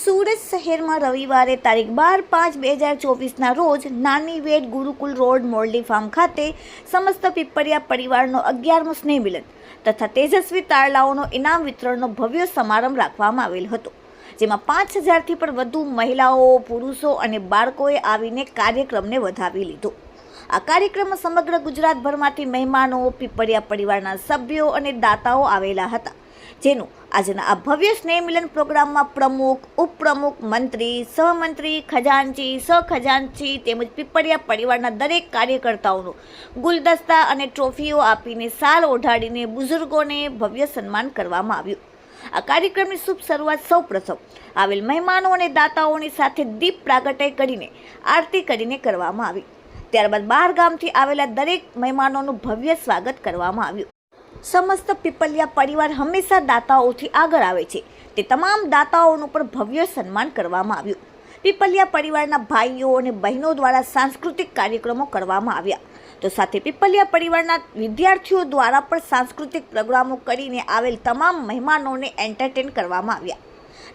સુરત શહેરમાં રવિવારે તારીખ બાર પાંચ બે હજાર ચોવીસના રોજ નાની વેડ ગુરુકુલ રોડ મોરલી ફાર્મ ખાતે સમસ્ત પીપળિયા પરિવારનો અગિયારમો સ્નેહ મિલન તથા તેજસ્વી તારલાઓનો ઇનામ વિતરણનો ભવ્ય સમારંભ રાખવામાં આવેલ હતો, જેમાં પાંચ હજારથી પણ વધુ મહિલાઓ, પુરુષો અને બાળકોએ આવીને કાર્યક્રમને વધાવી લીધો. આ કાર્યક્રમમાં સમગ્ર ગુજરાતભરમાંથી મહેમાનો, પીપળિયા પરિવારના સભ્યો અને દાતાઓ આવેલા હતા. જેનું આજના આ ભવ્ય સ્નેહ મિલન પ્રોગ્રામમાં પ્રમુખ, ઉપપ્રમુખ, મંત્રી, સહમંત્રી, ખજાનચી સહખજાનચી તેમજ પીપળિયા પરિવારના દરેક કાર્યકર્તાઓનું ગુલદસ્તા અને ટ્રોફીઓ આપીને સાલ ઓઢાડીને બુઝુર્ગોને ભવ્ય સન્માન કરવામાં આવ્યું. આ કાર્યક્રમની શુભ શરૂઆત સૌ પ્રથમ આવેલ મહેમાનો અને દાતાઓની સાથે દીપ પ્રાગટ્ય કરીને આરતી કરીને કરવામાં આવી. ત્યારબાદ બહાર ગામથી આવેલા દરેક મહેમાનોનું ભવ્ય સ્વાગત કરવામાં આવ્યું. સમસ્ત પીપલિયા પરિવાર હંમેશા દાતાઓથી આગળ આવે છે. તે તમામ દાતાઓનું પણ ભવ્ય સન્માન કરવામાં આવ્યું. પીપલિયા પરિવારના ભાઈઓ અને બહેનો દ્વારા સાંસ્કૃતિક કાર્યક્રમો કરવામાં આવ્યા. તો સાથે પીપલિયા પરિવારના વિદ્યાર્થીઓ દ્વારા પણ સાંસ્કૃતિક પ્રોગ્રામો કરીને આવેલ તમામ મહેમાનોને એન્ટરટેન કરવામાં આવ્યા.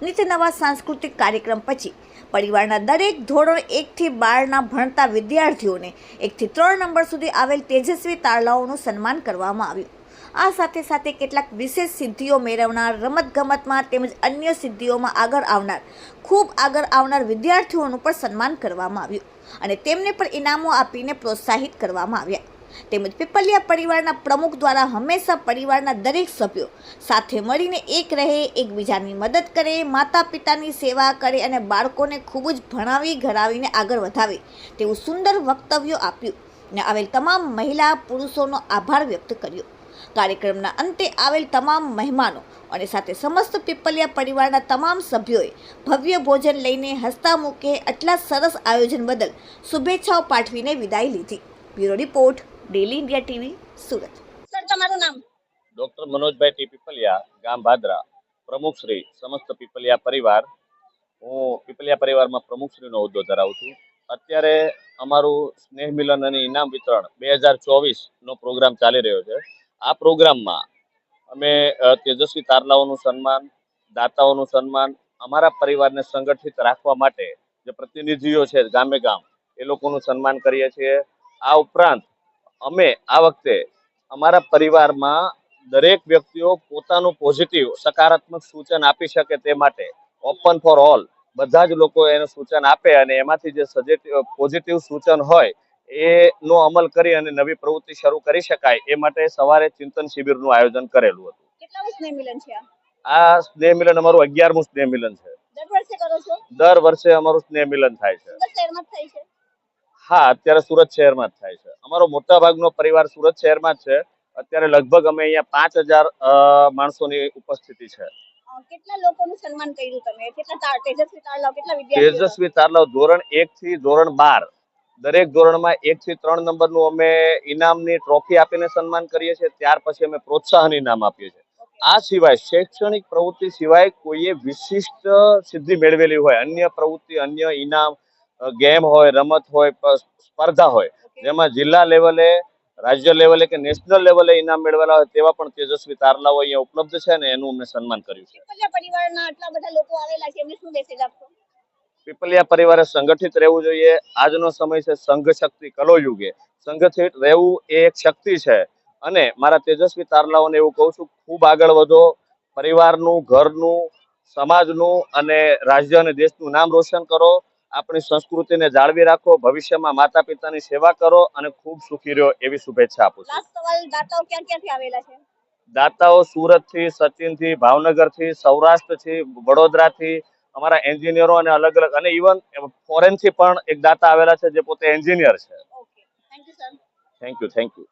નીચે નવા સાંસ્કૃતિક કાર્યક્રમ પછી પરિવારના દરેક ધોરણ એકથી બારના ભણતા વિદ્યાર્થીઓને એકથી ત્રણ નંબર સુધી આવેલ તેજસ્વી તારલાઓનું સન્માન કરવામાં આવ્યું. આ સાથે સાથે કેટલાક વિશેષ સિદ્ધિઓ મેળવનાર રમતગમતમાં તેમજ અન્ય સિદ્ધિઓમાં આગળ આવનાર, ખૂબ આગળ આવનાર વિદ્યાર્થીઓનું પણ સન્માન કરવામાં આવ્યું અને તેમને પણ ઇનામો આપીને પ્રોત્સાહિત કરવામાં આવ્યા. તેમજ પીપલિયા પરિવારના પ્રમુખ દ્વારા હંમેશા પરિવારના દરેક સભ્યો સાથે મળીને એક રહે, એકબીજાની મદદ કરે માતા પિતાની સેવા કરે અને બાળકોને ખૂબ જ ભણાવી, ઘરાવીને આગળ વધાવે તેવું સુંદર વક્તવ્યો આપ્યું અને આવેલ તમામ મહિલા પુરુષોનો આભાર વ્યક્ત કર્યો. કાર્યક્રમના અંતે આવેલ તમામ મહેમાનો અને સાથે સમસ્ત પીપલિયા પરિવારના તમામ સભ્યોએ ભવ્ય ભોજન લઈને હસતા મૂકે આટલા સરસ આયોજન બદલ શુભેચ્છાઓ પાઠવીને વિદાય લીધી. Bureau report daily India TV Surat. Sir તમારું નામ? ડોક્ટર મનોજભાઈ ટી. પીપલિયા ગામ ભાદરા. પ્રમુખ શ્રી સમસ્ત પીપલિયા પરિવાર. હું પીપલિયા પરિવારમાં પ્રમુખ શ્રીનો હોદ્દો ધરાવું છું. અત્યારે અમારું સ્નેહ મિલન અને ઇનામ વિતરણ બે હજાર ચોવીસનો પ્રોગ્રામ ચાલી રહ્યો છે. આ પ્રોગ્રામમાં અમે તેજસ્વી તારલાઓનું સન્માન, દાતાઓનું સન્માન, અમારા પરિવારને સંગઠિત રાખવા માટે જે પ્રતિનિધિઓ છે ગામે ગામ, એ લોકોનું સન્માન કરીએ છીએ. આ ઉપરાંત અમે આ વખતે અમારા પરિવારમાં દરેક વ્યક્તિઓ પોતાનું પોઝિટિવ, સકારાત્મક સૂચન આપી શકે તે માટે ઓપન ફોર ઓલ બધા જ લોકો એનું સૂચન આપે અને એમાંથી જે સજેટિવ, પોઝિટિવ સૂચન હોય એનો અમલ કરી અને નવી પ્રવૃત્તિ શરૂ કરી શકાય એ માટે સવારે ચિંતન શિબિરનું આયોજન કરેલું હતું. આ? સ્નેહ મિલન અમારું અગિયારમું સ્નેહ મિલન છે. દર વર્ષે અમારું સ્નેહ મિલન થાય છે. હા અત્યારે સુરત શહેરમાં જ થાય છે. અમારો મોટા ભાગનો પરિવાર સુરત શહેરમાં જ છે. અત્યારે લગભગ અમે અહીંયા પાંચ હજાર માણસોની ઉપસ્થિતિ છે. તેજસ્વી તારલાવ ધોરણ એક થી ધોરણ બાર. દરેક ધોરણમાં એક થી ત્રણ નંબરનું અમે ઇનામની ટ્રોફી આપીને સન્માન કરીએ છીએ. ત્યાર પછી અમે પ્રોત્સાહન ઇનામ આપીએ છીએ. આ સિવાય શૈક્ષણિક પ્રવૃત્તિ સિવાય કોઈએ વિશિષ્ટ સિદ્ધિ મેળવેલી હોય, અન્ય પ્રવૃત્તિ, અન્ય ઇનામ ગેમ હોય, રમત હોય સ્પર્ધા હોય, જેમાં જિલ્લા લેવલે, રાજ્ય લેવલે કે નેશનલ લેવલે ઇનામ મેળવેલા હોય તેવા પણ તેજસ્વી તારલાઓ અહીંયા ઉપલબ્ધ છે અને એનું અમને સન્માન કર્યું છે. પરિવારના આટલા બધા લોકો આવેલા છે શું મેસેજ આપશો? પીપલિયા પરિવારે સંગઠિત રહેવું જોઈએ. આજનો સમય છે સંઘ શક્તિ કલોયુગે. સંગઠિત રહેવું એ એક શક્તિ છે. અને મારા તેજસ્વી તારલાઓને એવું કહું છું ખૂબ આગળ વધો. પરિવારનું ઘરનું સમાજનું અને રાજ્ય અને દેશનું નામ રોશન કરો. આપણી સંસ્કૃતિને જાળવી રાખો. ભવિષ્યમાં માતા પિતાની સેવા કરો અને ખૂબ સુખી રહ્યો એવી શુભેચ્છા આપું છું. દાતાઓ સુરતથી સચિનથી ભાવનગરથી સૌરાષ્ટ્રથી વડોદરા વડોદરાથી અમારા એન્જિનિયરો અને અલગ અલગ અને ઇવન ફોરેનથી પણ એક દાતા આવેલા છે જે પોતે એન્જિનિયર છે. Thank you thank you